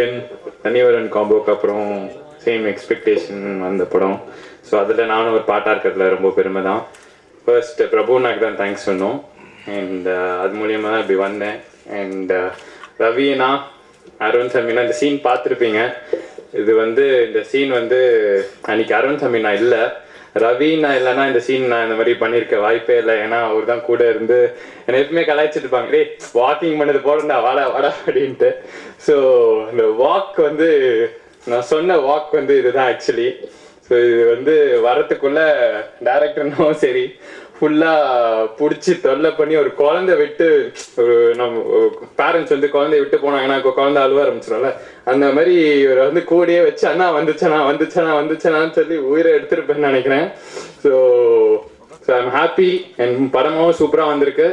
போகன் தனிவரன் காம்போக்கு அப்புறம் same expectation வந்த படம். ஸோ அதில் நானும் ஒரு பாட்டாக இருக்கிறதுல ரொம்ப பெருமை தான் ஃபர்ஸ்ட் பிரபுனாக்கு தான் தேங்க்ஸ் சொன்னோம். அண்ட் uh, அது மூலியமாக தான் இப்படி வந்தேன். அண்ட் uh, ரவினா அருண் சாமினா இந்த சீன் பார்த்துருப்பீங்க. இது வந்து இந்த சீன் வந்து அன்னைக்கு அருண் சாமினா இல்லை. ரவி நான் இல்லைன்னா இந்த சீன் நான் இந்த மாதிரி பண்ணியிருக்க வாய்ப்பே இல்லை. ஏன்னா அவர் தான் கூட இருந்து என்னை எப்பவுமே கலாய்ச்சிட்டு இருப்பாங்க. வாக்கிங் பண்ணது போடண்டா வாடா வாடா அப்படின்ட்டு. ஸோ இந்த வாக் வந்து நான் சொன்ன வாக் வந்து இதுதான் ஆக்சுவலி ஸோ இது வந்து வரத்துக்குள்ள டேரக்டர்னும் சரி ஃபுல்லாக பிடிச்சி தொல்லை பண்ணி ஒரு குழந்தை விட்டு ஒரு நம்ம பேரண்ட்ஸ் வந்து குழந்தைய விட்டு போனாங்கன்னா குழந்தை அழுவ ஆரம்பிச்சிடும்ல அந்த மாதிரி இவரை வந்து கூடயே வச்சு அண்ணா வந்துச்சண்ணா வந்துச்சண்ணா வந்துச்சண்ணான்னு சொல்லி உயிரை எடுத்திருப்பேன்னு நினைக்கிறேன். ஸோ ஸோ ஐம் ஹாப்பி என் படமும் சூப்பராக வந்திருக்கு.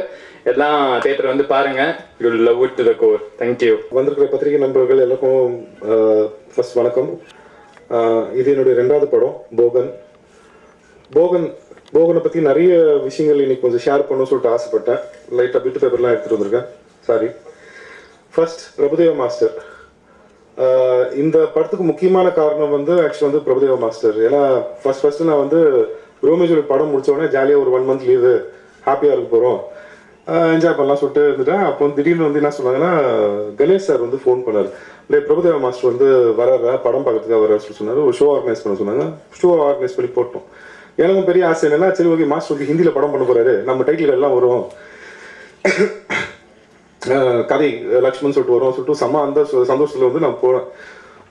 எல்லாம் தேட்டர் வந்து பாருங்க. You love it to the core thank you வந்திருக்கிற பத்திரிகை நண்பர்கள் எல்லாருக்கும் ஃபர்ஸ்ட் வணக்கம். இது என்னுடைய ரெண்டாவது படம் போகன். போகன் போகனை பற்றி நிறைய விஷயங்கள் இன்னைக்கு கொஞ்சம் ஷேர் பண்ணணும்னு சொல்லிட்டு ஆசைப்பட்டேன். லைட்டாக பிட்டு பேப்பர்லாம் எடுத்துகிட்டு வந்திருக்கேன். சாரி ஃபர்ஸ்ட் பிரபுதேவ மாஸ்டர் இந்த படத்துக்கு முக்கியமான காரணம் வந்து ஆக்சுவலி வந்து பிரபுதேவ மாஸ்டர் ஏன்னா ஃபர்ஸ்ட் ஃபர்ஸ்ட் நான் வந்து ரோமேஜோட படம் முடிச்ச உடனே ஜாலியாக ஒரு ஒன் மந்த் லீவு ஹாப்பியாக இருக்க போகிறோம் என்ஜாய் பண்ணலாம் சொல்லிட்டு இருந்துட்டேன். அப்போ வந்து திடீர்னு வந்து என்ன சொன்னாங்கன்னா கணேஷ் சார் வந்து ஃபோன் பண்ணார். இல்லை பிரபுதேவ மாஸ்டர் வந்து வராரா படம் பார்க்கறதுக்காக வர சொல்லி சொன்னார். ஒரு ஷோ ஆர்கனைஸ் பண்ண சொன்னாங்க. ஷோ ஆர்கனைஸ் பண்ணி போட்டோம். எனக்கும் பெரிய ஆசை என்னன்னா சரி ஓகே மாஸ்டர் வந்து ஹிந்தியில் படம் பண்ண போறாரு. நம்ம டைட்டில் எல்லாம் வரும். கதை லக்ஷ்மண் சொல்லிட்டு வரும். சொல்லிட்டு செம்ம அந்த சந்தோஷத்தில் வந்து நான் போனேன்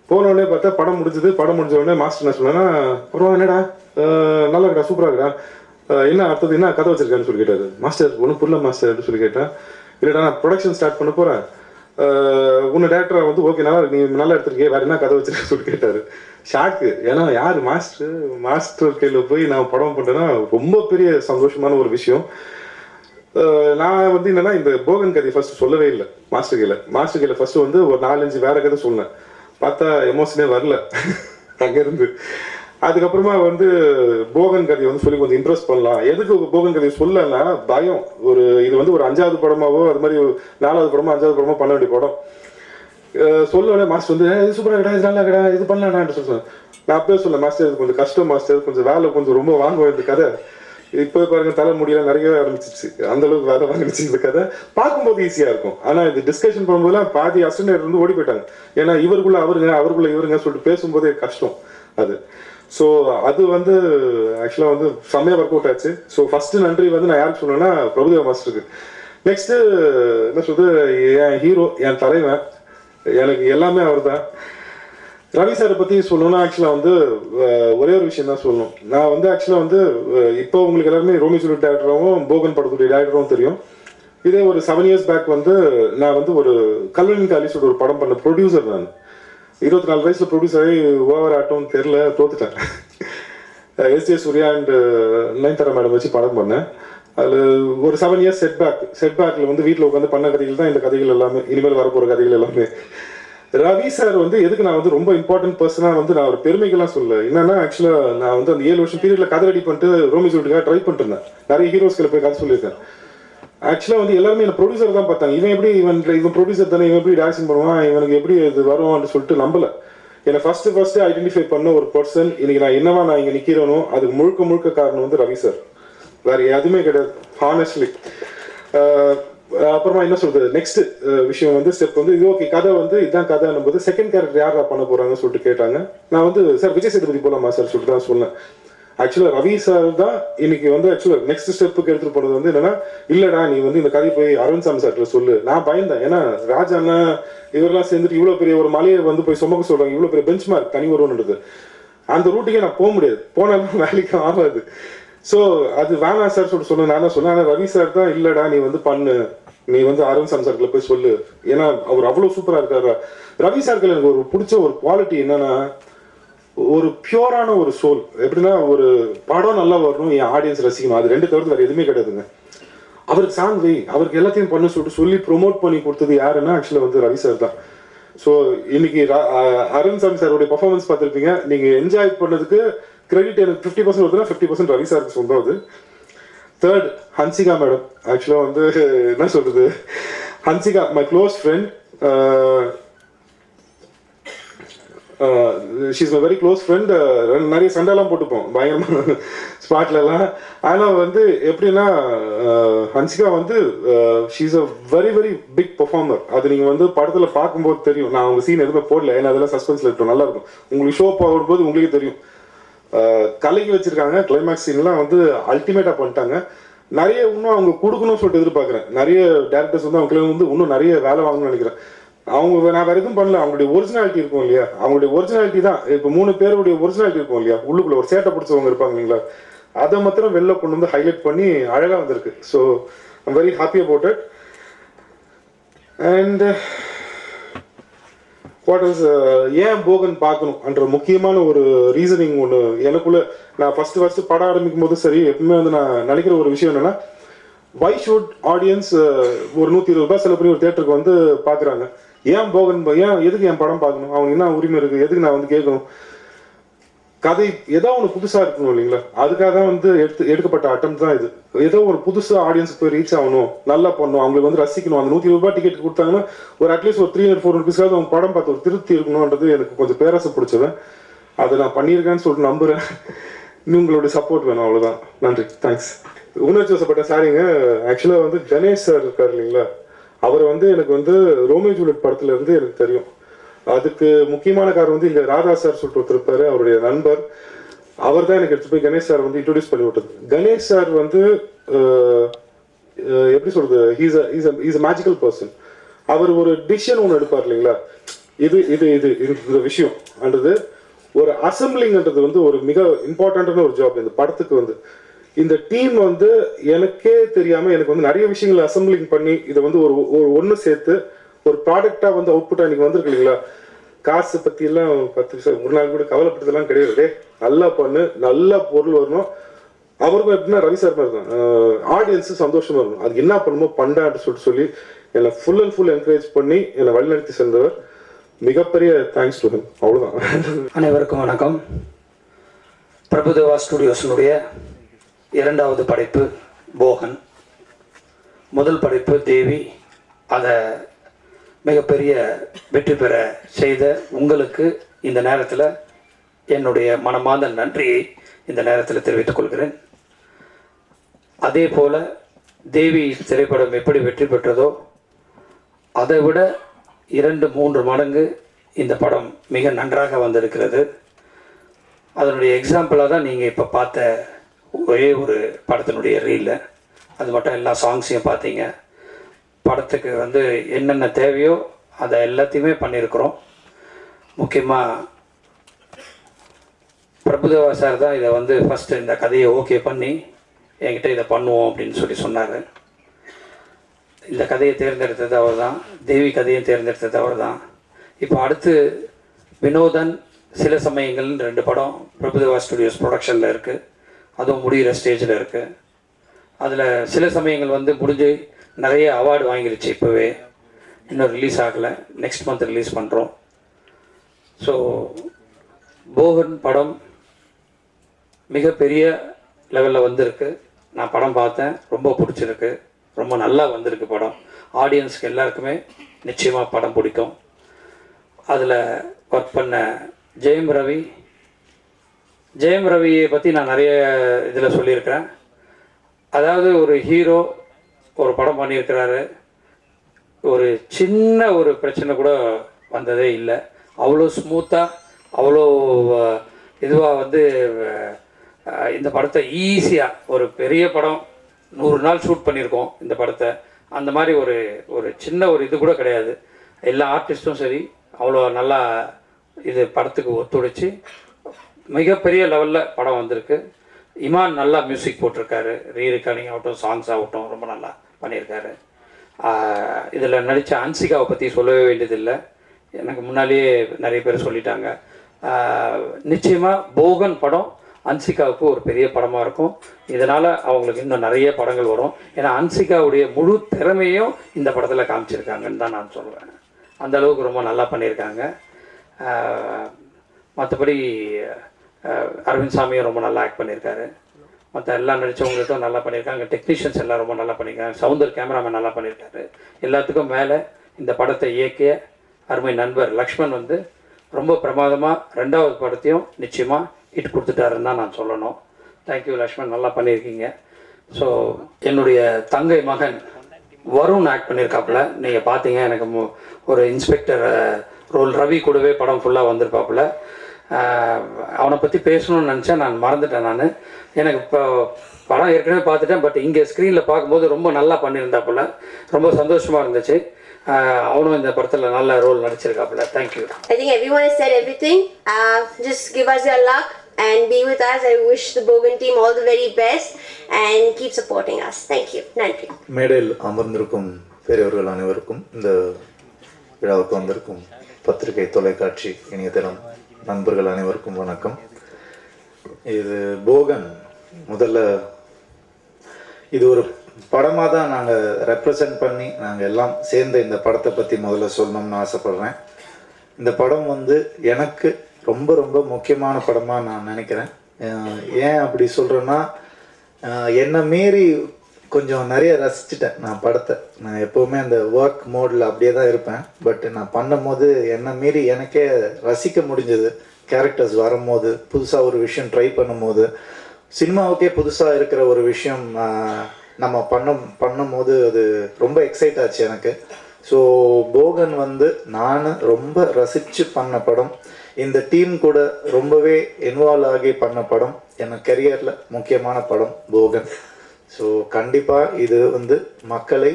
போனோடனே பார்த்தா படம் முடிஞ்சது. படம் முடிஞ்ச உடனே மாஸ்டர் என்ன சொன்னேன்னா அப்புறம் என்னடா? நல்லா இருக்கா சூப்பராக இருக்கா என்ன அடுத்தது என்ன கதை வச்சிருக்கான்னு சொல்லி கேட்டாரு. மாஸ்டர் ஒன்றும் புரியல மாஸ்டர் அப்படின்னு சொல்லி கேட்டேன். இல்லைடா நான் ப்ரொடக்ஷன் ஸ்டார்ட் பண்ண போறேன். உன்னை டேரக்டர் வந்து ஓகே நல்லா நீ நல்லா எடுத்திருக்கே வேற என்ன கதை வச்சிருக்க சொல்லி கேட்டாரு. ஷாக்கு ஏன்னா யார்? மாஸ்டர் மாஸ்டர் கையில் போய் நான் படம் பண்ணேன்னா ரொம்ப பெரிய சந்தோஷமான ஒரு விஷயம். நான் வந்து என்னன்னா இந்த போகன் கதையை ஃபர்ஸ்ட் சொல்லவே இல்லை மாஸ்டர் கையில். மாஸ்டர் கையில் ஃபர்ஸ்ட் வந்து ஒரு நாலஞ்சு வேற கதை சொன்னேன். பார்த்தா எமோஷனே வரல. அங்கேருந்து. அதுக்கப்புறமா வந்து போகன் கதையை வந்து சொல்லி கொஞ்சம் இம்ப்ரெஸ் பண்ணலாம். எதுக்கு போகன் கதையை சொல்லலைன்னா பயம். ஒரு இது வந்து ஒரு அஞ்சாவது படமாவோ அது மாதிரி ஒரு நாலாவது படமோ அஞ்சாவது படமோ பண்ண வேண்டிய படம். அஹ் சொல்ல மாஸ்டர் வந்து இது சூப்பராக கடா இது நல்லா கடா இது பண்ணலாம்னு சொல்லி நான் அப்பவே சொல்ல மாஸ்டர் இது கொஞ்சம் கஷ்டம் மாஸ்டர். கொஞ்சம் வேலை கொஞ்சம் ரொம்ப வாங்குவேன் இந்த கதை. இப்போ பாருங்க தலை முடியெல்லாம் நிறைய ஆரம்பிச்சிச்சு அந்த அளவுக்கு வேலை வாங்கிச்சு இந்த கதை. பார்க்கும்போது ஈஸியா இருக்கும். ஆனா இது டிஸ்கஷன் பண்ணும்போதுலாம் பாதி அசண்டர் இருந்து ஓடி போயிட்டாங்க. ஏன்னா இவருக்குள்ள அவருங்க அவருக்குள்ள இவருங்க சொல்லிட்டு பேசும்போதே கஷ்டம் அது. ஸோ அது வந்து ஆக்சுவலாக வந்து செம்மையாக ஒர்க் அவுட் ஆச்சு. ஸோ ஃபஸ்ட்டு நன்றி வந்து நான் யாருக்கு சொன்னேன்னா பிரபுதேவ மாஸ்டருக்கு. நெக்ஸ்ட்டு என்ன சொல்றது என் ஹீரோ என் தலைவன் எனக்கு எல்லாமே அவர் தான் ரவி சாரை பற்றி சொல்லணும்னா ஆக்சுவலாக வந்து ஒரே ஒரு விஷயம் தான் சொல்லணும். நான் வந்து ஆக்சுவலாக வந்து இப்போ உங்களுக்கு எல்லாருமே ரோமி சுலி டேரக்டராகவும் போகன் படத்துடைய டேரக்டரும் தெரியும். இதே ஒரு செவன் இயர்ஸ் பேக் வந்து நான் வந்து ஒரு கல்வனின் காலிஸோட ஒரு படம் பண்ண ப்ரொடியூசர் நான். இருபத்தி நாலு வயசுல ப்ரொடியூசர் ஆகி ஓவர் ஆட்டோன்னு தெரில தோத்துட்டேன். S A Suriya and Nayanthara madam வச்சு படம் பண்ணேன். அதில் ஒரு seven years set back set பேக்கில் வந்து வீட்டில் உட்காந்து பண்ண கதைகள் தான் இந்த கதைகள் எல்லாமே இனிமேல் வரப்போகிற கதைகள் எல்லாமே. ரவி சார் வந்து எதுக்கு நான் வந்து ரொம்ப இம்பார்ட்டன்ட் பர்சனாக வந்து நான் ஒரு பெருமைகள்லாம் சொல்ல என்னன்னா ஆக்சுவலாக நான் வந்து அந்த ஏழு வருஷம் பீரியட்ல கதை ரெடி பண்ணிட்டு ரோமி சூட்டுக்காக ட்ரை பண்ணிட்டு இருந்தேன். நிறைய ஹீரோஸ்களை போய் கதை சொல்லியிருக்கேன். ஆக்சுவலாக வந்து எல்லாருமே என்ன ப்ரொடியூசர் தான் பார்த்தாங்க. இவன் எப்படி இவன் இவன் ப்ரொடியூசர் தானே இவன் எப்படி டான்சிங் பண்ணுவான் இவனுக்கு எப்படி இது வருவான்னு சொல்லிட்டு நம்பல. என்னை ஃபர்ஸ்ட் ஃபர்ஸ்ட் ஐடென்டிஃபை பண்ண ஒரு பர்சன் இன்னைக்கு நான் என்னவா நான் இங்க நிக்கிறேனோ அதுக்கு முழுக்க முழுக்க காரணம் வந்து ரவி சார் வேற எதுவுமே கிடையாது ஹானஸ்ட்லி அப்புறமா என்ன சொல்றது? நெக்ஸ்ட் விஷயம் வந்து ஸ்டெப் வந்து இது ஓகே கதை வந்து இதான் கதை போது செகண்ட் கேரக்டர் யாரா பண்ண போறாங்கன்னு சொல்லிட்டு கேட்டாங்க. நான் வந்து சார் விஜய் சேதுபதி போலாமா சார் சொல்லிட்டு தான் சொன்னேன். ஆக்சுவலாக ரவி சார் தான் இன்னைக்கு வந்து ஆக்சுவலாக நெக்ஸ்ட் ஸ்டெப்புக்கு எடுத்துகிட்டு போனது வந்து என்னன்னா இல்லடா நீ வந்து இந்த கதையை போய் அரவிந்த் சாமி சார்கிட்ட சொல்லு. நான் பயந்தேன். ஏன்னா ராஜா அண்ணா இவரெல்லாம் சேர்ந்துட்டு இவ்வளோ பெரிய ஒரு மலையை வந்து போய் சுமக்க சொல்றாங்க. இவ்வளோ பெரிய பெஞ்ச் மார்க் தனி வருவன்றது அந்த ரூட்டுக்கே நான் போக முடியாது. போனாலும் வேலைக்கு ஆகாது. ஸோ அது வேணாம் சார் சொல்லிட்டு சொன்னேன். நான் தான் சொன்னேன்? ஆனால் ரவி சார் தான் இல்லடா நீ வந்து பண்ணு. நீ வந்து அரவிந்த் சாமி சார்கிட்ட போய் சொல்லு. ஏன்னா அவர் அவ்வளோ சூப்பராக இருக்காரு? ரவி சார்கள் எனக்கு ஒரு பிடிச்ச ஒரு குவாலிட்டி என்னன்னா ஒரு பியூரான ஒரு சோல் எப்படின்னா ஒரு படம் நல்லா வரணும் என் ஆடியன்ஸ் ரசிக்கணும். அது ரெண்டு தவிர்த்து வேற எதுவுமே கிடையாதுங்க. அவருக்கு சாங் வை அவருக்கு எல்லாத்தையும் பண்ண சொல்லிட்டு சொல்லி ப்ரொமோட் பண்ணி கொடுத்தது யாருன்னா ஆக்சுவலாக வந்து ரவி சார் தான். ஸோ இன்னைக்கு அருண் சாமி சாருடைய பர்ஃபார்மன்ஸ் பார்த்துருப்பீங்க. நீங்க என்ஜாய் பண்ணதுக்கு கிரெடிட் எனக்கு ஃபிஃப்டி பர்சன்ட் வருதுன்னா ஃபிஃப்டி பர்சன்ட் ரவி சாருக்கு சொந்தம் அது. தேர்ட் ஹன்சிகா மேடம் ஆக்சுவலாக வந்து என்ன சொல்றது? Hansika my close friend she's my very close friend நிறைய சண்டைலாம் போட்டுப்போம். பயங்கரமான ஸ்பாட்லலாம் ஆனால் வந்து எப்படின்னா uh, ஹன்சிகா வந்து she's a very very big performer அது நீங்கள் வந்து படத்தில் பார்க்கும்போது தெரியும். நான் அவங்க சீன் எதுவுமே போடல. ஏன்னா அதெல்லாம் சஸ்பென்ஸில் இருக்கும் நல்லா இருக்கும். உங்களுக்கு ஷோ போகும்போது உங்களுக்கே தெரியும். கலைக்கு கலக்கி வச்சிருக்காங்க. கிளைமேக்ஸ் சீன்லாம் வந்து அல்டிமேட்டாக பண்ணிட்டாங்க. நிறைய இன்னும் அவங்க கொடுக்கணும்னு சொல்லிட்டு எதிர்பார்க்குறேன். நிறைய டேரக்டர்ஸ் வந்து அவங்க வந்து இன்னும் நிறைய வேலை வாங்கணும்னு நினைக்கிறேன். அவங்க நான் வேற எதுவும் பண்ணல. அவங்களுடைய ஒரிஜினாலிட்டி இருக்கும் இல்லையா? அவங்களுடைய ஒரிஜினாலிட்டி தான். இப்போ மூணு பேருடைய ஒரிஜினாலிட்டி இருக்கும் இல்லையா? உள்ளுக்குள்ள ஒரு சேட்டை பிடிச்சவங்க இருப்பாங்க இல்லைங்களா? அதை மாத்திரம் வெளில கொண்டு வந்து ஹைலைட் பண்ணி அழகாக வந்திருக்கு. So I'm very happy about it and what is ஏன் போகன் பார்க்கணும்ன்ற முக்கியமான ஒரு ரீசனிங் ஒன்று எனக்குள்ள நான் ஃபர்ஸ்ட் ஃபர்ஸ்ட் படம் ஆரம்பிக்கும் போது சரி எப்பவுமே வந்து நான் நினைக்கிற ஒரு விஷயம் என்னன்னா வை ஷுட் ஆடியன்ஸ் ஒரு நூற்றி இருபது ரூபாய் செலவு பண்ணி ஒரு தேட்டருக்கு வந்து பார்க்குறாங்க? ஏன் போகணும் ஏன் எதுக்கு என் படம் பார்க்கணும்? அவங்க என்ன உரிமை இருக்குது எதுக்கு நான் வந்து கேட்கணும்? கதை ஏதோ ஒன்று புதுசாக இருக்கணும் இல்லைங்களா? அதுக்காக தான் வந்து எடுத்து எடுக்கப்பட்ட அட்டம் தான் இது. ஏதோ ஒரு புதுசாக ஆடியன்ஸ் போய் ரீச் ஆகணும். நல்லா பண்ணணும். அவங்களுக்கு வந்து ரசிக்கணும். அந்த நூற்றி ரூபாய் டிக்கெட் கொடுத்தாங்கன்னா ஒரு அட்லீஸ்ட் ஒரு த்ரீ ஹண்ட்ரட் ஃபோர் ருபீஸ்க்காவது அவங்க படம் பார்த்து ஒரு திருப்தி இருக்கணும்ன்றது எனக்கு கொஞ்சம் பேராசை பிடிச்சவன் அதை நான் பண்ணியிருக்கேன்னு சொல்லிட்டு நம்புகிறேன் உங்களுடைய சப்போர்ட் வேணும். அவ்வளோதான் நன்றி. தேங்க்ஸ் உணர்ச்சி வசப்பட்ட சாரிங்க. ஆக்சுவலாக வந்து கணேஷ் சார் இருக்கார் இல்லைங்களா? அவர் வந்து எனக்கு வந்து ரோமியோ ஜூலியட் படத்துல இருந்து எனக்கு தெரியும். அதுக்கு முக்கியமான காரணம் வந்து இங்க ராதா சார் சொல்லிட்டு ஒருத்தருப்பாரு அவருடைய நண்பர். அவர் தான் எனக்கு எடுத்து போய் கணேஷ் சார் வந்து இன்ட்ரோடியூஸ் பண்ணி விட்டது. கணேஷ் சார் வந்து எப்படி சொல்றது? He's is is magical person அவர் ஒரு டிசிஷன் ஒன்று எடுப்பார் இல்லைங்களா? இது இது இது இது- இந்த விஷயம். அன்றது ஒரு அசம்பிளிங்ன்றது வந்து ஒரு மிக இம்பார்ட்டன்டான ஒரு ஜாப் இந்த படத்துக்கு வந்து. இந்த டீம் வந்து எனக்கே தெரியாம எனக்கு வந்து நிறைய விஷயங்களை அசம்பிளிங் பண்ணி இதை வந்து ஒரு ஒரு ஒன்று சேர்த்து ஒரு ப்ராடக்டா வந்து அவுட்புட்டா இன்னைக்கு வந்திருக்கு இல்லைங்களா? காசு பத்தி எல்லாம் பத்து நிமிஷம் ஒரு நாள் கூட கவலைப்பட்டதெல்லாம் கிடையாது. நல்லா பண்ணு நல்ல பொருள் வரணும். அவருக்கும் எப்படின்னா ரவி சார் மாதிரி தான். ஆடியன்ஸு சந்தோஷமா இருக்கணும் அது என்ன பண்ணுமோ பண்டான்னு சொல்லிட்டு சொல்லி என்னை ஃபுல் அண்ட் ஃபுல் என்கரேஜ் பண்ணி என்னை வழிநடத்தி சென்றவர். மிகப்பெரிய தேங்க்ஸ் டு ஹிம் அவ்வளோதான் அனைவருக்கும் வணக்கம். பிரபுதேவா ஸ்டுடியோஸினுடைய இரண்டாவது படைப்பு போகன். முதல் படைப்பு தேவி. அதை மிகப்பெரிய வெற்றி பெற செய்த உங்களுக்கு இந்த நேரத்தில் என்னுடைய மனமார்ந்த நன்றியை இந்த நேரத்தில் தெரிவித்துக் கொள்கிறேன். அதே போல் தேவி திரைப்படம் எப்படி வெற்றி பெற்றதோ அதை விட இரண்டு மூன்று மடங்கு இந்த படம் மிக நன்றாக வந்திருக்கிறது. அதனுடைய எக்ஸாம்பிளாக தான் நீங்கள் இப்போ பார்த்த ஒரே ஒரு படத்தினுடைய ரீலில் அது மட்டும் எல்லா சாங்ஸையும் பார்த்தீங்க. படத்துக்கு வந்து என்னென்ன தேவையோ அதை எல்லாத்தையுமே பண்ணியிருக்கிறோம். முக்கியமாக பிரபுதேவா சார் தான் இதை வந்து ஃபஸ்ட்டு இந்த கதையை ஓகே பண்ணி என்கிட்ட இதை பண்ணுவோம் அப்படின்னு சொல்லி சொன்னார். இந்த கதையை தேர்ந்தெடுத்தது அவர் தான் தேவி கதையை தேர்ந்தெடுத்தது அவர் தான் இப்போ அடுத்து வினோதன் சில சமயங்கள்னு ரெண்டு படம் பிரபுதேவா ஸ்டுடியோஸ் ப்ரொடக்ஷனில் இருக்குது அதுவும் முடிகிற ஸ்டேஜில் இருக்குது அதில் சில சமயங்கள் வந்து முடிஞ்சு நிறைய அவார்டு வாங்கிருச்சு இப்போவே. இன்னும் ரிலீஸ் ஆகலை. நெக்ஸ்ட் மந்த் ரிலீஸ் பண்ணுறோம் ஸோ போகன் படம் மிகப்பெரிய லெவலில் வந்திருக்கு. நான் படம் பார்த்தேன். ரொம்ப பிடிச்சிருக்கு. ரொம்ப நல்லா வந்திருக்கு படம். ஆடியன்ஸ்க்கு எல்லாருக்குமே நிச்சயமாக படம் பிடிக்கும். அதில் ஒர்க் பண்ண ஜெயம் ரவி ஜெயம் ரவியை பற்றி நான் நிறைய இதில் சொல்லியிருக்கிறேன். அதாவது ஒரு ஹீரோ ஒரு படம் பண்ணியிருக்கிறாரு. ஒரு சின்ன ஒரு பிரச்சனை கூட வந்ததே இல்லை. அவ்வளோ ஸ்மூத்தாக அவ்வளோ இதுவாக வந்து இந்த படத்தை ஈஸியாக ஒரு பெரிய படம் நூறு நாள் ஷூட் பண்ணியிருக்கோம் இந்த படத்தை. அந்த மாதிரி ஒரு ஒரு சின்ன ஒரு இது கூட கிடையாது. எல்லா ஆர்டிஸ்ட்டும் சரி அவ்வளோ நல்லா இது படத்துக்கு ஒத்துழைச்சி மிகப்பெரிய லெவலில் படம் வந்திருக்கு. இமான் நல்லா மியூசிக் போட்டிருக்காரு. ரீ ரெக்கார்டிங் ஆகட்டும் சாங்ஸ் ஆகட்டும் ரொம்ப நல்லா பண்ணியிருக்காரு. இதில் நடித்த அன்சிகாவை பற்றி சொல்லவே வேண்டியதில்லை. எனக்கு முன்னாலேயே நிறைய பேர் சொல்லிட்டாங்க. நிச்சயமாக போகன் படம் அன்சிகாவுக்கு ஒரு பெரிய படமாக இருக்கும். இதனால் அவங்களுக்கு இன்னும் நிறைய படங்கள் வரும். ஏன்னா அன்சிகாவுடைய முழு திறமையும் இந்த படத்தில் காமிச்சிருக்காங்கன்னு தான் நான் சொல்கிறேன் அந்த அளவுக்கு ரொம்ப நல்லா பண்ணியிருக்காங்க. மற்றபடி அரவிந்த் சாமியும் ரொம்ப நல்லா ஆக்ட் பண்ணியிருக்காரு. மற்ற எல்லாம் நடித்தவங்களுக்கும் நல்லா பண்ணியிருக்காங்க. டெக்னீஷியன்ஸ் எல்லாம் ரொம்ப நல்லா பண்ணியிருக்காங்க. சவுந்தர் கேமராமேன் நல்லா பண்ணியிருக்காரு. எல்லாத்துக்கும் மேலே இந்த படத்தை இயக்கிய அருமை நண்பர் லக்ஷ்மண் வந்து ரொம்ப பிரமாதமாக ரெண்டாவது படத்தையும் நிச்சயமாக ஹிட் கொடுத்துட்டாருன்னு தான் நான் சொல்லணும். தேங்க்யூ லக்ஷ்மண் நல்லா பண்ணியிருக்கீங்க. ஸோ என்னுடைய தங்கை மகன் வருண் ஆக்ட் பண்ணியிருக்காப்புல. நீங்கள் பார்த்தீங்க எனக்கு ஒரு இன்ஸ்பெக்டர் ரோல் ரவி கூடவே படம் ஃபுல்லாக வந்திருப்பாப்புல. அவனை பற்றி பேசணும்னு நினச்சேன் நான் மறந்துட்டேன் நான் எனக்கு இப்போ படம் ஏற்கனவே பார்த்துட்டேன் பட் இங்கே ஸ்க்ரீனில் பார்க்கும்போது ரொம்ப நல்லா பண்ணியிருந்தாப்புல ரொம்ப சந்தோஷமாக இருந்துச்சு அவனும் இந்த படத்தில் நல்ல role நடிச்சிருக்காப்புல thank you think everyone has said everything. Uh, just give us your luck and be with us. I wish the Bogan team all the very best and keep supporting us. Thank you. Nandri. மேடையில் அமர்ந்திருக்கும் பெரியவர்கள் அனைவருக்கும் இந்த விழாவுக்கு வந்திருக்கும் பத்திரிகை தொலைக்காட்சி இணையதளம் நண்பர்கள் அனைவருக்கும் வணக்கம். இது போகன் முதல்ல இது ஒரு படமாக தான் நாங்கள் ரெப்ரசன்ட் பண்ணி நாங்கள் எல்லாம் சேர்ந்து இந்த படத்தை பற்றி முதல்ல சொல்லணும்னு ஆசைப்பட்றேன். இந்த படம் வந்து எனக்கு ரொம்ப ரொம்ப முக்கியமான படமாக நான் நினைக்கிறேன். ஏன் அப்படி சொல்கிறேன்னா என்னை மீறி கொஞ்சம் நிறைய ரசிச்சிட்டேன் நான் படத்தை. நான் எப்போவுமே அந்த ஒர்க் மோடில் அப்படியே தான் இருப்பேன். பட் நான் பண்ணும்போது என்னை மீறி எனக்கே ரசிக்க முடிஞ்சது. கேரக்டர்ஸ் வரும்போது புதுசாக ஒரு விஷயம் ட்ரை பண்ணும்போது சினிமாவுக்கே புதுசாக இருக்கிற ஒரு விஷயம் நம்ம பண்ண பண்ணும்போது அது ரொம்ப எக்ஸைட் ஆச்சு எனக்கு. ஸோ போகன் வந்து நான் ரொம்ப ரசித்து பண்ண படம். இந்த டீம் கூட ரொம்பவே இன்வால்வ் ஆகி பண்ண படம். என் கெரியரில் முக்கியமான படம் போகன். ஸோ கண்டிப்பாக இது வந்து மக்களை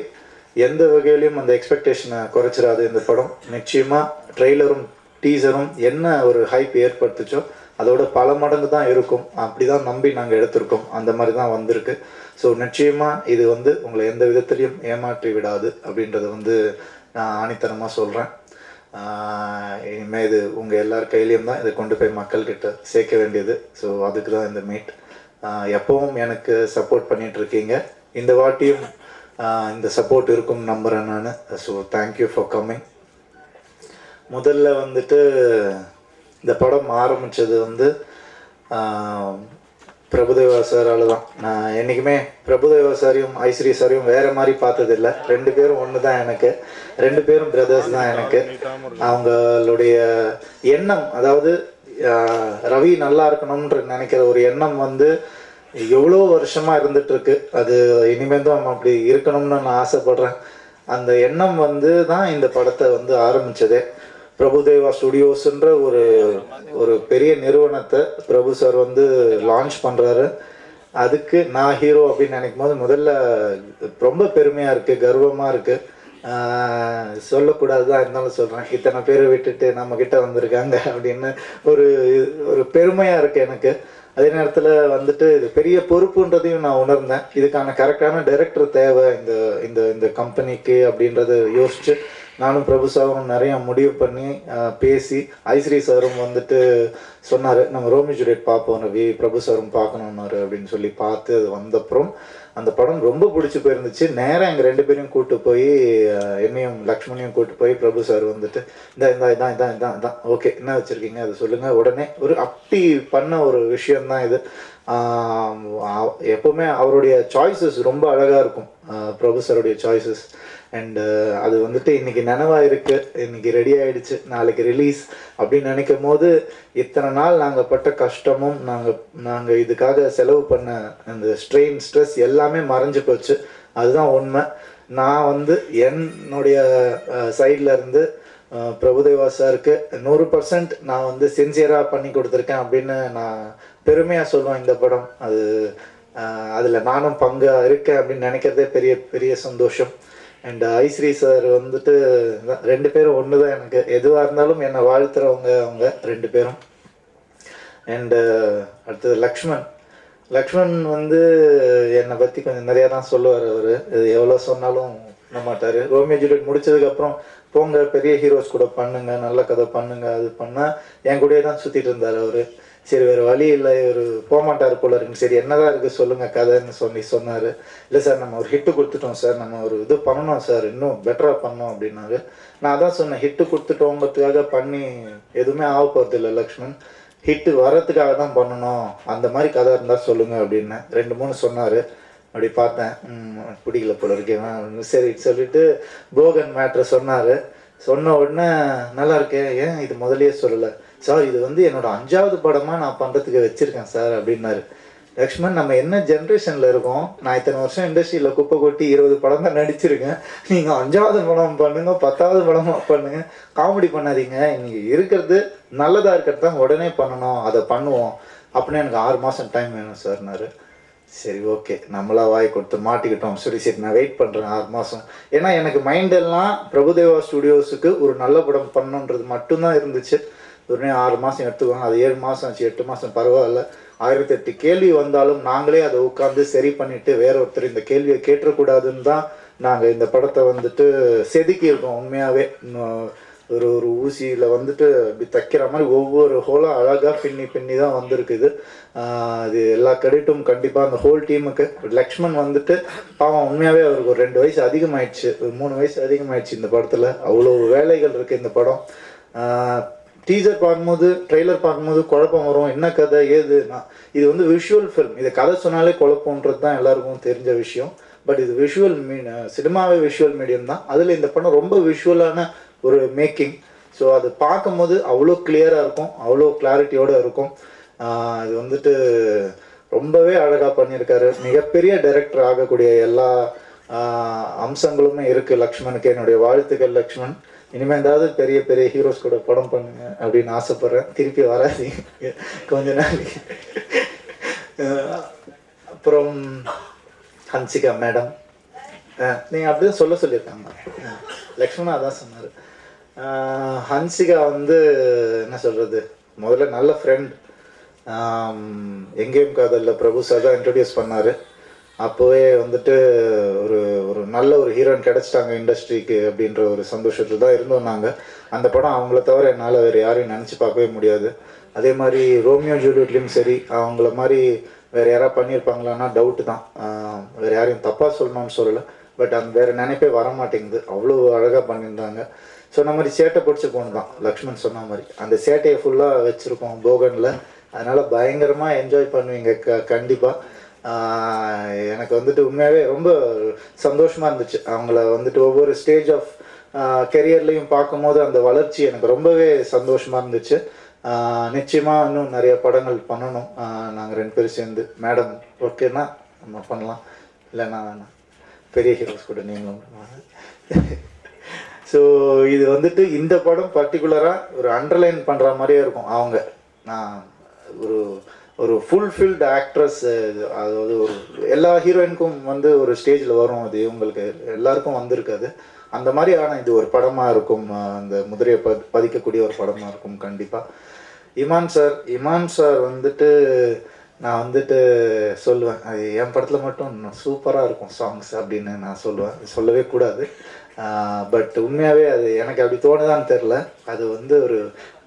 எந்த வகையிலையும் அந்த எக்ஸ்பெக்டேஷனை குறைச்சிடாது இந்த படம். நிச்சயமாக ட்ரெய்லரும் டீசரும் என்ன ஒரு ஹைப் ஏற்படுத்துச்சோ அதோட பல மடங்கு தான் இருக்கும். அப்படி தான் நம்பி நாங்கள் எடுத்திருக்கோம். அந்த மாதிரி தான் வந்திருக்கு. ஸோ நிச்சயமாக இது வந்து உங்களை எந்த விதத்திலையும் ஏமாற்றி விடாது அப்படின்றத வந்து நான் ஆணித்தனமாக சொல்கிறேன் இனிமேல் இது உங்கள் எல்லார் கையிலையும் தான் இதை கொண்டு போய் மக்கள்கிட்ட சேர்க்க வேண்டியது. ஸோ அதுக்கு தான் இந்த மீட் எப்பவும் எனக்கு சப்போர்ட் பண்ணிட்டு இருக்கீங்க இந்த வாட்டியும் இந்த சப்போர்ட் இருக்கும் நம்புகிறேன் நான். ஸோ தேங்க்யூ ஃபார் கம்மிங் முதல்ல வந்துட்டு இந்த படம் ஆரம்பிச்சது வந்து பிரபுதேவா சாரால தான். நான் என்றைக்குமே பிரபுதேவா சாரையும் ஐஸ்வரி சாரையும் வேற மாதிரி பார்த்ததில்ல. ரெண்டு பேரும் ஒன்று தான் எனக்கு. ரெண்டு பேரும் பிரதர்ஸ் தான் எனக்கு. அவங்களுடைய எண்ணம் அதாவது ரவி நல்லா இருக்கணும்ன்ற நினைக்கிற ஒரு எண்ணம் வந்து எவ்வளோ வருஷமாக இருந்துட்டு இருக்கு அது இனிமேல் தான் நம்ம அப்படி இருக்கணும்னு நான் ஆசைப்படுறேன். அந்த எண்ணம் வந்து தான் இந்த படத்தை வந்து ஆரம்பித்ததே பிரபுதேவா ஸ்டுடியோஸ்ன்ற ஒரு ஒரு பெரிய நிறுவனத்தை பிரபு சார் வந்து லான்ச் பண்ணுறாரு அதுக்கு நான் ஹீரோ அப்படின்னு நினைக்கும் போது முதல்ல ரொம்ப பெருமையாக இருக்குது கர்வமாக இருக்குது சொல்லக்கூடாதுதான் இருந்தாலும் சொல்கிறேன் இத்தனை பேரை விட்டுட்டு நம்மக்கிட்ட வந்திருக்காங்க அப்படின்னு ஒரு ஒரு பெருமையாக இருக்குது எனக்கு. அதே நேரத்தில் வந்துட்டு இது பெரிய பொறுப்புன்றதையும் நான் உணர்ந்தேன். இதுக்கான கரெக்டான டைரக்டர் தேவை இந்த இந்த இந்த கம்பெனிக்கு அப்படின்றத யோசிச்சு நானும் பிரபு சாரும் நிறையா முடிவு பண்ணி பேசி ஐஸ்ரீ சாரும் வந்துட்டு சொன்னார் நம்ம ரோமி ஜூலியட் பார்ப்போம் ரவி பிரபு சாரும் பார்க்கணுன்னாரு அப்படின்னு சொல்லி பார்த்து அது வந்தப்புறம் அந்த படம் ரொம்ப பிடிச்சி போயிருந்துச்சு. நேராக எங்கள் ரெண்டு பேரையும் கூப்பிட்டு போய் என்னையும் லக்ஷ்மணியும் கூட்டு போய் பிரபு சார் வந்துட்டு இந்த இந்த இதான் இதான் இதான் இதான் ஓகே என்ன வச்சுருக்கீங்க? அதை சொல்லுங்கள் உடனே ஒரு அப்படி பண்ண ஒரு விஷயந்தான் இது. எப்போவுமே அவருடைய சாய்ஸஸ் ரொம்ப அழகாக இருக்கும். பிரபு சாருடைய சாய்ஸஸ் அண்ட் uh, அது வந்துட்டு இன்னைக்கு நினைவா இருக்கு இன்னைக்கு ரெடி ஆயிடுச்சு. நாளைக்கு ரிலீஸ் அப்படின்னு நினைக்கும் போது இத்தனை நாள் நாங்கள் பட்ட கஷ்டமும் நாங்கள் நாங்கள் இதுக்காக செலவு பண்ண அந்த ஸ்ட்ரெயின் ஸ்ட்ரெஸ் எல்லாமே மறைஞ்சு போச்சு. அதுதான் உண்மை. நான் வந்து என்னுடைய சைடில் இருந்து பிரபுதேவா சாருக்கு நூறு பர்சன்ட் நான் வந்து சின்சியராக பண்ணி கொடுத்துருக்கேன் அப்படின்னு நான் பெருமையாக சொல்லுவேன் இந்த படம். அது அதில் நானும் பங்காக இருக்கேன் அப்படின்னு நினைக்கிறதே பெரிய பெரிய சந்தோஷம். அண்ட் uh, ஐஸ்ரீ சார் வந்துட்டு ரெண்டு பேரும் ஒன்று தான் எனக்கு. எதுவாக இருந்தாலும் என்னை வாழ்த்துறவங்க அவங்க ரெண்டு பேரும். அண்டு uh, அடுத்தது லக்ஷ்மண். லக்ஷ்மண் வந்து என்னை பற்றி கொஞ்சம் நிறையா தான் சொல்லுவார் அவர். இது எவ்வளோ சொன்னாலும் பண்ண மாட்டார். ரோமியோ ஜூலியட் முடிச்சதுக்கப்புறம் போங்க பெரிய ஹீரோஸ் கூட பண்ணுங்க நல்ல கதை பண்ணுங்க அது பண்ணால் என் கூடயே தான் சுற்றிட்டு இருந்தார் அவர். சரி வேறு வழி இல்லை. இவர் போகமாட்டார் போல இருக்கு. சரி என்னதான் இருக்குது சொல்லுங்கள் கதைன்னு சொல்லி சொன்னார். இல்லை சார் நம்ம ஒரு ஹிட்டு கொடுத்துட்டோம் சார். நம்ம ஒரு இது பண்ணணும் சார். இன்னும் பெட்டராக பண்ணோம் அப்படின்னாரு. நான் அதான் சொன்னேன் ஹிட்டு கொடுத்துட்டோங்கிறதுக்காக பண்ணி எதுவுமே ஆக போகிறது இல்லை லக்ஷ்மண். ஹிட்டு வர்றதுக்காக தான் பண்ணணும். அந்த மாதிரி கதை இருந்தால் சொல்லுங்க அப்படின்னு ரெண்டு மூணு சொன்னார். அப்படி பார்த்தேன். பிடிக்கல போல இருக்கேன் சரி சொல்லிட்டு போகன் மேட்ரு சொன்னார். சொன்ன உடனே நல்லா இருக்கேன் ஏன் இது முதலே சொல்லலை? சார் இது வந்து என்னோட அஞ்சாவது படமாக நான் பண்ணுறதுக்கு வச்சுருக்கேன் சார் அப்படின்னாரு. லக்ஷ்மண் நம்ம என்ன ஜென்ரேஷனில் இருக்கோம்? நான் இத்தனை வருஷம் இண்டஸ்ட்ரியில் குப்பை கொட்டி இருபது படம் தான் நடிச்சிருக்கேன். நீங்கள் அஞ்சாவது படம் பண்ணுங்க பத்தாவது படம் பண்ணுங்க. காமெடி பண்ணாதீங்க. இன்றைக்கி இருக்கிறது நல்லதாக இருக்கிறது தான் உடனே பண்ணணும். அதை பண்ணுவோம். அப்படின்னு எனக்கு ஆறு மாதம் டைம் வேணும் சார்னாரு சரி ஓகே நம்மளா வாய் கொடுத்து மாட்டிக்கிட்டோம். சரி சரி. நான் வெயிட் பண்ணுறேன் ஆறு மாதம் ஏன்னா எனக்கு மைண்டெல்லாம் பிரபுதேவா ஸ்டுடியோஸுக்கு ஒரு நல்ல படம் பண்ணுன்றது மட்டும்தான் இருந்துச்சு. உடனே ஆறு மாதம் எடுத்துக்கோங்க. அது ஏழு மாதம் ஆச்சு எட்டு மாதம் பரவாயில்ல. ஆயிரத்தி எட்டு கேள்வி வந்தாலும் நாங்களே அதை உட்காந்து சரி பண்ணிட்டு வேற ஒருத்தர் இந்த கேள்வியை கேட்டக்கூடாதுன்னு தான் நாங்கள் இந்த படத்தை வந்துட்டு செதுக்கியிருக்கோம் உண்மையாகவே ஒரு ஒரு ஊசியில் வந்துட்டு இப்படி தைக்கிற மாதிரி ஒவ்வொரு ஹோலும் அழகாக பின்னி பின்னி தான் வந்திருக்குது. அது எல்லா கிரெடிட்டும் கண்டிப்பாக அந்த ஹோல் டீமுக்கு லக்ஷ்மண் வந்துட்டு பாவம் உண்மையாகவே அவருக்கு ஒரு ரெண்டு வயசு அதிகமாயிடுச்சு. ஒரு மூணு வயசு அதிகமாயிடுச்சு இந்த படத்தில். அவ்வளோ வேலைகள் இருக்குது இந்த படம். டீசர் பார்க்கும்போது ட்ரெய்லர் பார்க்கும்போது குழப்பம் வரும். என்ன கதை ஏதுன்னா இது வந்து விஷுவல் ஃபிலிம் இது கதை சொன்னாலே குழப்பம்ன்றது தான் எல்லாருக்கும் தெரிஞ்ச விஷயம். பட் இது விஷுவல் மீ சினிமாவே விஷுவல் மீடியம் தான். அதில் இந்த படம் ரொம்ப விஷுவலான ஒரு மேக்கிங் ஸோ அது பார்க்கும்போது அவ்வளோ கிளியராக இருக்கும். அவ்வளோ கிளாரிட்டியோடு இருக்கும். இது வந்துட்டு ரொம்பவே அழகாக பண்ணியிருக்காரு. மிகப்பெரிய டைரக்டர் ஆகக்கூடிய எல்லா அம்சங்களுமே இருக்குது லக்ஷ்மணுக்கு என்னுடைய வாழ்த்துக்கள் லக்ஷ்மண். இனிமேல் ஏதாவது பெரிய பெரிய ஹீரோஸ் கூட படம் பண்ணுங்க அப்படின்னு ஆசைப்பட்றேன். திருப்பி வராதீங்க. கொஞ்ச நாளைக்கு அப்புறம் ஹன்சிகா மேடம். நீங்கள் அப்படிதான் சொல்ல சொல்லியிருக்காங்க. லக்ஷ்மணா அதான் சொன்னார். ஹன்சிகா வந்து என்ன சொல்கிறது முதல்ல நல்ல ஃப்ரெண்ட் எங்கேயும் காதலில். பிரபு சார் தான் இன்ட்ரடியூஸ் பண்ணார். அப்போவே வந்துட்டு ஒரு ஒரு நல்ல ஒரு ஹீரோயின் கிடச்சிட்டாங்க இண்டஸ்ட்ரிக்கு அப்படின்ற ஒரு சந்தோஷத்தில் தான் இருந்தோம் நாங்கள் அந்த படம் அவங்கள தவிர என்னால் வேறு யாரையும் நினச்சி பார்க்கவே முடியாது. அதே மாதிரி ரோமியோ ஜூலியட்லேயும் சரி அவங்கள மாதிரி வேறு யாராவது பண்ணியிருப்பாங்களான்னா டவுட்டு தான். வேறு யாரையும் தப்பாக சொல்லணும்னு சொல்லலை. பட் அந்த வேறு நினைப்பே வர மாட்டேங்குது அவ்வளோ அழகாக பண்ணியிருந்தாங்க சொன்ன மாதிரி சேட்டை பிடிச்சி போன தான். லக்ஷ்மண் சொன்ன மாதிரி. அந்த சேட்டையை ஃபுல்லாக வச்சுருக்கோம் போகனில். அதனால் பயங்கரமாக என்ஜாய் பண்ணுவீங்க க கண்டிப்பாக எனக்கு வந்துட்டு உண்மையாகவே ரொம்ப சந்தோஷமாக இருந்துச்சு. அவங்கள வந்துட்டு ஒவ்வொரு ஸ்டேஜ் ஆஃப் கெரியர்லையும் பார்க்கும்போது அந்த வளர்ச்சி எனக்கு ரொம்பவே சந்தோஷமாக இருந்துச்சு. நிச்சயமாக இன்னும் நிறைய படங்கள் பண்ணணும். நாங்கள் ரெண்டு பேரும் சேர்ந்து. மேடம் ஓகேனா நம்ம பண்ணலாம். இல்லைன்னா வேணாம். பெரிய ஹீரோஸ் கூட நீங்களும் ஸோ இது வந்துட்டு இந்த படம் பர்டிகுலராக ஒரு அண்டர்லைன் பண்ணுற மாதிரியே இருக்கும். அவங்க நான் ஒரு ஒரு ஃபுல்ஃபில்டு ஆக்ட்ரஸ் அதாவது ஒரு எல்லா ஹீரோயினுக்கும் வந்து ஒரு ஸ்டேஜில் வரும். அது உங்களுக்கு எல்லாருக்கும் வந்திருக்காது. அந்த மாதிரி ஆனால் இது ஒரு படமாக இருக்கும். அந்த முதிரையை ப பதிக்கக்கூடிய ஒரு படமாக இருக்கும் கண்டிப்பாக இமான் சார் இமான் சார் வந்துட்டு நான் வந்துட்டு சொல்லுவேன். அது என் படத்தில் மட்டும் சூப்பராக இருக்கும் சாங்ஸ் அப்படின்னு நான் சொல்லுவேன். சொல்லவே கூடாது. பட் உண்மையாகவே அது எனக்கு அப்படி தோணுதான்னு தெரில அது வந்து ஒரு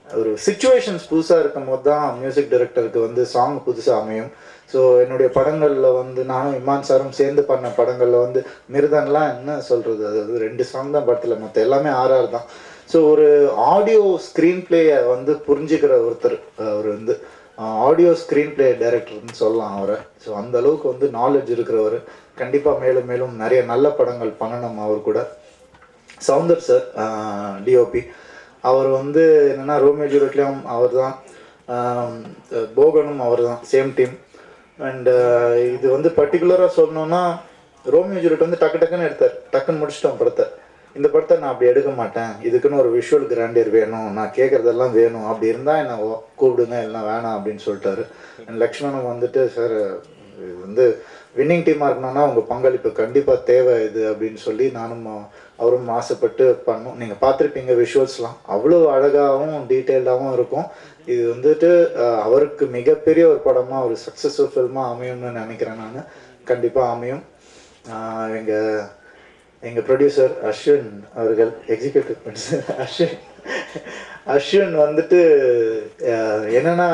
ஒரு சுச்சுவேஷன்ஸ் புதுசாக இருக்கும் போது தான் மியூசிக் டைரக்டருக்கு வந்து சாங் புதுசாக அமையும். ஸோ என்னுடைய படங்களில் வந்து நானும் இமான் சாரும் சேர்ந்து பண்ண படங்களில் வந்து மிருதன்லாம் என்ன சொல்கிறது அது வந்து ரெண்டு சாங் தான் படத்தில். மற்ற எல்லாமே ஆர்ஆர் தான். ஸோ ஒரு ஆடியோ ஸ்க்ரீன் பிளேயை வந்து புரிஞ்சுக்கிற ஒருத்தர் அவர் வந்து ஆடியோ ஸ்க்ரீன் பிளே டைரக்டர்னு சொல்லலாம் அவரை. ஸோ அந்த அளவுக்கு வந்து நாலேஜ் இருக்கிறவர். கண்டிப்பாக மேலும் மேலும் நிறைய நல்ல படங்கள் பண்ணணும் அவர் கூட. சவுந்தர் சார் டிஓபி அவர் வந்து என்னென்னா ரோமியோ ஜூலியட்லேயும் அவர் தான் போகனும் அவர் தான் சேம் டீம் அண்டு இது வந்து பர்டிகுலராக சொல்லணுன்னா ரோமியோ ஜூலியட் வந்து டக்கு டக்குன்னு எடுத்தார். டக்குன்னு முடிச்சிட்டோம் படத்தை. இந்த படத்தை நான் அப்படி எடுக்க மாட்டேன். இதுக்குன்னு ஒரு விஷுவல் கிராண்டியர் வேணும். நான் கேட்குறதெல்லாம் வேணும். அப்படி இருந்தால் என்ன கூப்பிடுங்க எல்லாம் வேணாம் அப்படின்னு சொல்லிட்டாரு. அண்ட் லக்ஷ்மணன் வந்துட்டு சார் இது வந்து வின்னிங் டீமாக இருக்கணும்னா உங்கள் பங்களிப்பு கண்டிப்பாக தேவை இது அப்படின்னு சொல்லி நானும் அவரும் ஆசைப்பட்டு பண்ணும் நீங்கள் பார்த்துருப்பீங்க விஷுவல்ஸ்லாம் அவ்வளோ அழகாகவும் டீட்டெயில்டாகவும் இருக்கும். இது வந்துட்டு அவருக்கு மிகப்பெரிய ஒரு படமாக ஒரு சக்ஸஸ்ஃபுல் ஃபில்மாக அமையும்னு நினைக்கிறேன் நான். கண்டிப்பாக அமையும். எங்கள் எங்கள் ப்ரொடியூசர் அஸ்வின் அவர்கள் எக்ஸிக்யூட்டிவ் ப்ரொடியூசர் அஸ்வின். அஸ்வின் வந்துட்டு என்னென்னா என்னன்னா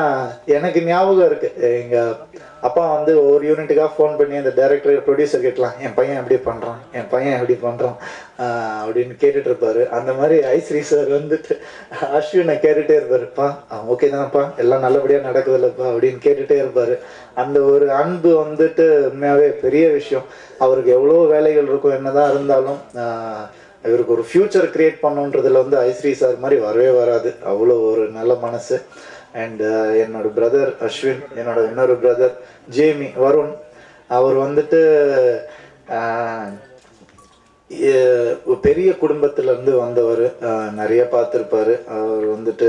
எனக்கு ஞாபகம் இருக்குது எங்கள் அப்பா வந்து ஒவ்வொரு யூனிட்டுக்காக ஃபோன் பண்ணி அந்த டைரக்டர் ப்ரொடியூசர் கேட்கலாம் என் பையன் எப்படி பண்ணுறான் என் பையன் எப்படி பண்ணுறான் அப்படின்னு கேட்டுட்டு இருப்பாரு. அந்த மாதிரி ஐஸ்ரீ சார் வந்துட்டு அஸ்வினை கேட்டுகிட்டே இருப்பாருப்பா ஓகே தானப்பா எல்லாம் நல்லபடியாக நடக்குதுல்லப்பா அப்படின்னு கேட்டுகிட்டே இருப்பார். அந்த ஒரு அன்பு வந்துட்டு உண்மையாகவே பெரிய விஷயம். அவருக்கு எவ்வளோ வேலைகள் இருக்கும் என்னதான் இருந்தாலும் இவருக்கு ஒரு ஃப்யூச்சர் கிரியேட் பண்ணுன்றதுல வந்து ஐஸ்ரீ சார் மாதிரி வரவே வராது. அவ்வளோ ஒரு நல்ல மனசு. அண்ட் uh, என்னோட பிரதர் அஸ்வின் என்னோட இன்னொரு பிரதர் ஜேமி வருண் அவர் வந்துட்டு பெரிய குடும்பத்திலேருந்து வந்தவர். நிறைய பார்த்துருப்பாரு. அவர் வந்துட்டு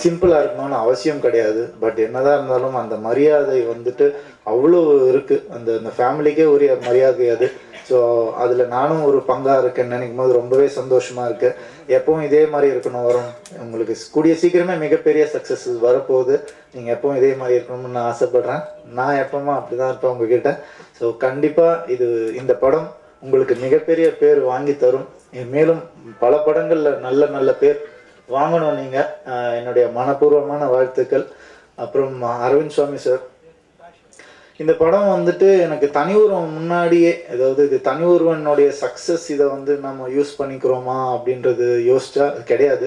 சிம்பிளாக இருக்கணும்னு அவசியம் கிடையாது. பட் என்னதான் இருந்தாலும் அந்த மரியாதை வந்துட்டு அவ்வளோ இருக்குது அந்த அந்த ஃபேமிலிக்கே உரிய மரியாதை அது. ஸோ அதில் நானும் ஒரு பங்காக இருக்கேன்னு நினைக்கும் போது ரொம்பவே சந்தோஷமாக இருக்குது எப்பவும் இதே மாதிரி இருக்கணும் வரும் உங்களுக்கு கூடிய சீக்கிரமே மிகப்பெரிய சக்ஸஸ் வரப்போகுது. நீங்கள் எப்பவும் இதே மாதிரி இருக்கணும்னு நான் ஆசைப்பட்றேன். நான் எப்பவுமே அப்படி தான் இருப்பேன் உங்ககிட்ட. ஸோ கண்டிப்பாக இது இந்த படம் உங்களுக்கு மிகப்பெரிய பேர் வாங்கி தரும். மேலும் பல படங்களில் நல்ல நல்ல பேர் வாங்கணும் நீங்கள் என்னுடைய மனப்பூர்வமான வாழ்த்துக்கள். அப்புறம் அரவிந்த் சுவாமி சார். இந்த படம் வந்துட்டு எனக்கு தனி உருவம் முன்னாடியே அதாவது இது தனி உருவனுடைய சக்ஸஸ் இதை வந்து நம்ம யூஸ் பண்ணிக்கிறோமா அப்படின்றது யோசிச்சா அது கிடையாது.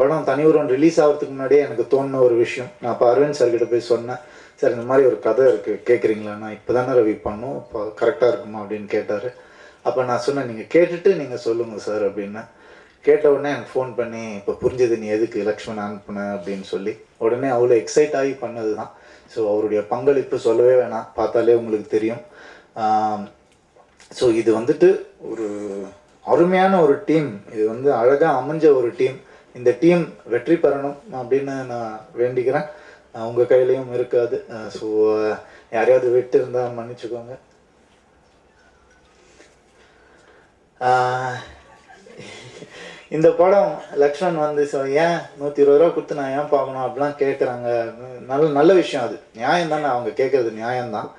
படம் தனி உருவன் ரிலீஸ் ஆகிறதுக்கு முன்னாடியே எனக்கு தோணுன ஒரு விஷயம். நான் இப்போ அரவிந்த் சார் கிட்ட போய் சொன்னேன் சார் இந்த மாதிரி ஒரு கதை இருக்குது கேட்குறீங்களா நான் இப்போ தானே ரவி பண்ணோம் இப்போ கரெக்டாக இருக்குமா? அப்படின்னு கேட்டார். அப்போ நான் சொன்னேன் நீங்கள் கேட்டுட்டு நீங்கள் சொல்லுங்கள் சார் அப்படின்னேன். கேட்ட உடனே எனக்கு ஃபோன் பண்ணி இப்போ புரிஞ்சது நீ எதுக்கு லக்ஷ்மண் அனுப்புன? அப்படின்னு சொல்லி உடனே அவ்வளோ எக்ஸைட் ஆகி பண்ணது தான் ஸோ அவருடைய பங்களிப்பு சொல்லவே வேணாம். பார்த்தாலே உங்களுக்கு தெரியும். ஸோ இது வந்துட்டு ஒரு அருமையான ஒரு டீம் இது வந்து அழகாக அமைஞ்ச ஒரு டீம் இந்த டீம் வெற்றி பெறணும் அப்படின்னு நான் வேண்டிக்கிறேன். உங்கள் கையிலையும் இருக்காது. ஸோ யாரையாவது விட்டு இருந்தால் மன்னிச்சுக்கோங்க. ஆஹ் இந்த படம் லக்ஷ்மண் வந்து ஏன் நூற்றி இருபது ரூபா கொடுத்து நான் ஏன் பார்க்கணும்? அப்படிலாம் கேட்குறாங்க நல்ல நல்ல விஷயம் அது. நியாயம் தானே அவங்க கேட்குறது நியாயம்தான்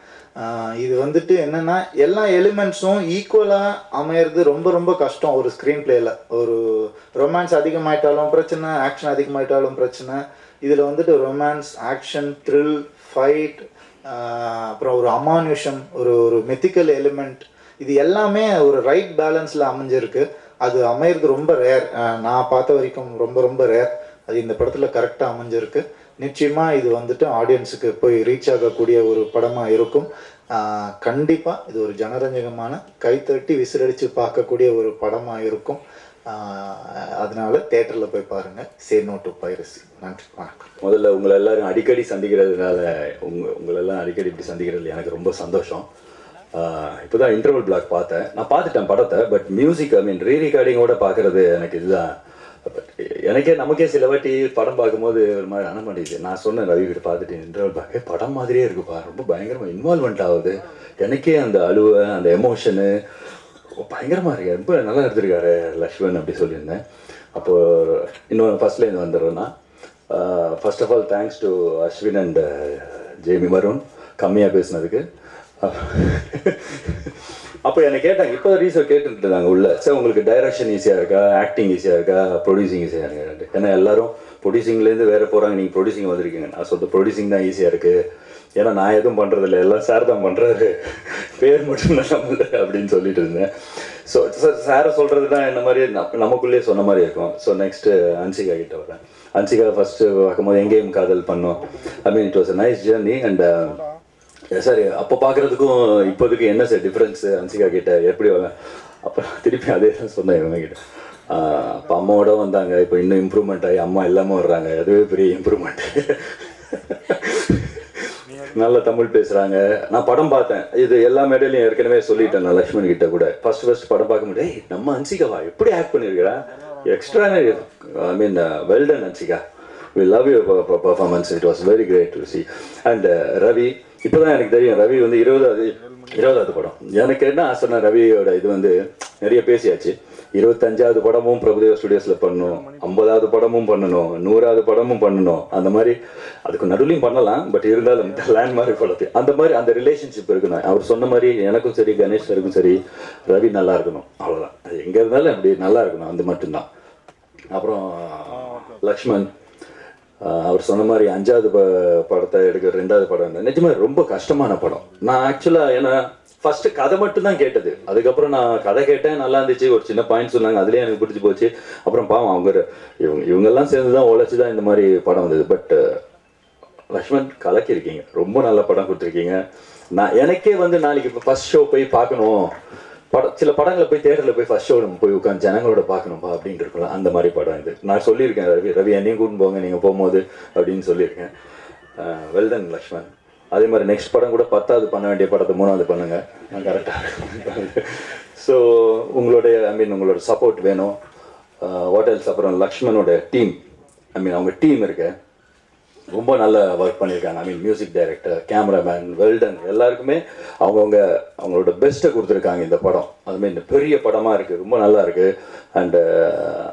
இது வந்துட்டு என்னன்னா எல்லா எலிமெண்ட்ஸும் ஈக்குவலாக அமையிறது ரொம்ப ரொம்ப கஷ்டம் ஒரு ஸ்க்ரீன் பிளேயில் ஒரு ரொமான்ஸ் அதிகமாயிட்டாலும் பிரச்சனை ஆக்ஷன் அதிகமாயிட்டாலும் பிரச்சனை. இதில் வந்துட்டு ரொமான்ஸ் ஆக்ஷன் த்ரில் ஃபைட் அப்புறம் ஒரு அமானுஷம் ஒரு ஒரு மெத்திக்கல் எலிமெண்ட் இது எல்லாமே ஒரு ரைட் பேலன்ஸில் அமைஞ்சிருக்கு. அது அமையிறது ரொம்ப ரேர் நான் பார்த்த வரைக்கும் ரொம்ப ரொம்ப ரேர் அது இந்த படத்தில் கரெக்டாக அமைஞ்சிருக்கு. நிச்சயமாக இது வந்துட்டு ஆடியன்ஸுக்கு போய் ரீச் ஆகக்கூடிய ஒரு படமாக இருக்கும். கண்டிப்பாக இது ஒரு ஜனரஞ்சகமான கைத்தட்டி விசிலடித்து பார்க்கக்கூடிய ஒரு படமாக இருக்கும். அதனால தேட்டரில் போய் பாருங்கள் சே நோ டு பைரசி நன்றி. வணக்கம். முதல்ல உங்களை எல்லாரும் அடிக்கடி சந்திக்கிறதுனால உங்க உங்களெல்லாம் அடிக்கடி இப்படி சந்திக்கிறது எனக்கு ரொம்ப சந்தோஷம். இப்போ தான் இன்டர்வல் பிளாக் பார்த்தேன். நான் பார்த்துட்டேன் படத்தை பட் மியூசிக் ஐ மீன் ரீ ரெக்கார்டிங்கோட பார்க்கறது எனக்கு இதுதான். எனக்கே நமக்கே சில வாட்டி படம் பார்க்கும்போது ஒரு மாதிரி அனமாட்டிது நான் சொன்னேன் ரவி கிட்ட பார்த்துட்டு இன்டர்வல் பிளாக் படம் மாதிரியே இருக்குப்பா. ரொம்ப பயங்கரமாக இன்வால்மெண்ட் ஆகுது. எனக்கே அந்த அழுவை அந்த எமோஷனு பயங்கரமாக இருக்கு. ரொம்ப நல்லா எடுத்திருக்காரு லக்ஷ்மன் அப்படி சொல்லியிருந்தேன். அப்போது இன்னொன்று ஃபர்ஸ்ட்லேருந்து வந்துடுறேன்னா first of all thanks to Ashwin and Jamie Varun. கம்மியாக பேசினதுக்கு. அப்போ என்னை கேட்டாங்க இப்போ ரீசர் கேட்டுட்டு இருந்தாங்க உள்ள. சார் உங்களுக்கு டைரக்ஷன் ஈஸியாக இருக்கா? ஆக்டிங் ஈஸியாக இருக்கா? ப்ரொடியூசிங் ஈஸியாக இருக்கா? ஏன்னா எல்லாரும் ப்ரொடியூசிங்லேருந்து வேற போகிறாங்க நீங்கள் ப்ரொடியூசிங் வந்திருக்கீங்க. நான் சொல்ல ப்ரொடியூசிங் தான் ஈஸியாக இருக்குது ஏன்னா நான் எதுவும் பண்ணுறதில்ல எல்லாம் சார் தான் பண்ணுறாரு பேர் மட்டும் தான் அப்படின்னு சொல்லிட்டு இருந்தேன். ஸோ சார் சாரை சொல்கிறது தான் என்ன மாதிரி நமக்குள்ளேயே சொன்ன மாதிரி இருக்கும். ஸோ நெக்ஸ்ட்டு அன்சிகா கிட்ட வரேன். அன்சிகா ஃபஸ்ட்டு பார்க்கும்போது எங்கேயும் காதல் பண்ணோம். I mean it was a nice journey and sir அப்போ பார்க்குறதுக்கும் இப்போதுக்கு என்ன சார் டிஃப்ரென்ஸ் அன்சிகா கிட்ட எப்படி வாங்க அப்போ திருப்பி அதே தான் சொன்னேன் இவங்க கிட்ட. அப்போ அம்மாவோட வந்தாங்க. இப்போ இன்னும் இம்ப்ரூவ்மெண்ட் ஆகி அம்மா இல்லாமல் வர்றாங்க. அதுவே பெரிய இம்ப்ரூவ்மெண்ட் நல்ல தமிழ் பேசுகிறாங்க நான் படம் பார்த்தேன். இது எல்லா மேடையிலையும் ஏற்கனவே சொல்லிட்டேன் நான் லக்ஷ்மண் கிட்ட கூட. ஃபர்ஸ்ட் ஃபர்ஸ்ட் படம் பார்க்க முடியாது. நம்ம அன்சிகாவா எப்படி act பண்ணியிருக்கிறா extra I mean well done Hansika. We love you performance it was very great to see and Ravi இப்போதான் எனக்கு தெரியும் ரவி வந்து இருபதாவது இருபதாவது படம். எனக்கு என்ன ஆசைன்னா ரவியோட இது வந்து நிறைய பேசியாச்சு. இருபத்தஞ்சாவது படமும் பிரபுதேவ ஸ்டுடியோஸில் பண்ணணும் ஐம்பதாவது படமும் பண்ணணும் நூறாவது படமும் பண்ணணும் அந்த மாதிரி அதுக்கு நடுவுலையும் பண்ணலாம் பட் இருந்தாலும் இந்த லேண்ட்மார்க் படத்தை. அந்த மாதிரி அந்த ரிலேஷன்ஷிப் இருக்கணும். அவர் சொன்ன மாதிரி எனக்கும் சரி கணேஷ் சாருக்கும் சரி ரவி நல்லா இருக்கணும். அவ்வளோதான் எங்கே இருந்தாலும் அப்படி நல்லா இருக்கணும். அது மட்டும்தான். அப்புறம் லக்ஷ்மண் அவர் சொன்ன மாதிரி அஞ்சாவது ப- படத்தை எடுக்கிற ரெண்டாவது படம் நிஜமாக ரொம்ப கஷ்டமான படம். நான் ஆக்சுவலாக ஏன்னா ஃபர்ஸ்ட் கதை மட்டும் தான் கேட்டது. அதுக்கப்புறம் நான் கதை கேட்டேன் நல்லா இருந்துச்சு. ஒரு சின்ன பாயிண்ட் சொன்னாங்க. அதுலேயே எனக்கு பிடிச்சி போச்சு. அப்புறம் பாவம் அவங்க இவங்க இவங்கெல்லாம் சேர்ந்து தான் உழைச்சி தான் இந்த மாதிரி படம் வந்தது. பட் லக்ஷ்மண் கலக்கியிருக்கீங்க. ரொம்ப நல்ல படம் கொடுத்துருக்கீங்க. நான் எனக்கே வந்து நாளைக்கு இப்போ ஃபர்ஸ்ட் ஷோ போய் பார்க்கணும். பட சில படங்களை போய் தேட்டரில் போய் ஃபர்ஸ்ட் ஷோ நம்ம போய் உட்காந்து ஜனங்களோட பார்க்கணும்பா அப்படின்ட்டு இருக்கலாம் அந்த மாதிரி படம் இது. நான் சொல்லியிருக்கேன் ரவி ரவி என்னையும் கூட்டு போங்க நீங்கள் போகும்போது அப்படின்னு சொல்லியிருக்கேன். வெல்டன் லக்ஷ்மன் அதே மாதிரி நெக்ஸ்ட் படம் கூட பத்தாவது பண்ண வேண்டிய படத்தை மூணாவது பண்ணுங்க. நான் கரெக்டாக ஸோ உங்களுடைய ஐ மீன் உங்களோட சப்போர்ட் வேணும். ஹோட்டல்ஸ் அப்புறம் லக்ஷ்மனோட டீம் ஐ மீன் அவங்க டீம் இருக்கு. ரொம்ப நல்ல ஒர்க் பண்ணியிருக்காங்க. I mean music director cameraman well done எல்லாருக்குமே அவங்கவுங்க அவங்களோட பெஸ்ட்டை கொடுத்துருக்காங்க இந்த படம். அதுமாதிரி இந்த பெரிய படமாக இருக்குது ரொம்ப நல்லா இருக்குது அண்டு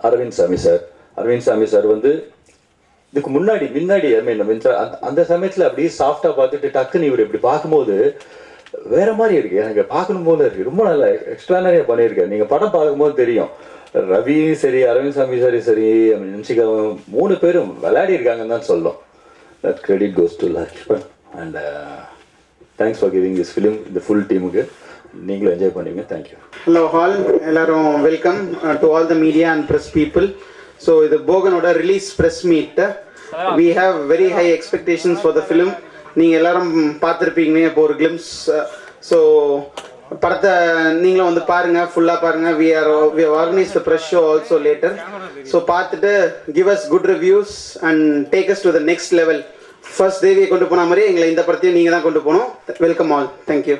அரவிந்த் சாமி சார் அரவிந்த் சாமி சார் வந்து இதுக்கு முன்னாடி முன்னாடி ஐ மீன் அந்த சமயத்தில் அப்படியே சாஃப்டாக பார்த்துட்டு டக்குன்னு இவர் இப்படி பார்க்கும்போது வேற மாதிரி இருக்கு. எனக்கு பார்க்கணும் போல இருக்கு. ரொம்ப நல்லா எக்ஸ்ட்ரானரியா பண்ணியிருக்கேன் நீங்கள் படம் பார்க்கும்போது தெரியும். ரவியும் சரி அரவிந்த் சாமி சாரி சரி நிமிஷிகாவும் மூணு பேரும் விளையாடி இருக்காங்கன்னு தான் சொல்லும் that credit goes to Lakshman and thanks for giving this film இந்த ஃபுல் டீமுக்கு நீங்களும் என்ஜாய் பண்ணுவீங்க தேங்க்யூ ஹலோ ஹால் எல்லாரும் welcome to all the media and press people so இது போகனோட release press meet we have very high expectations for the film நீங்கள் எல்லாரும் பார்த்துருப்பீங்க இப்போ ஒரு கிளிம்ஸ் ஸோ படத்தை நீங்களும் வந்து பாருங்க ஃபுல்லாக பாருங்க. We are we organise the press show also later so பார்த்துட்டு give us good reviews and take us to the next level first தேவியை கொண்டு போன மாதிரி எங்களை இந்த படத்தையும் நீங்கள் தான் கொண்டு போகணும். Welcome all thank you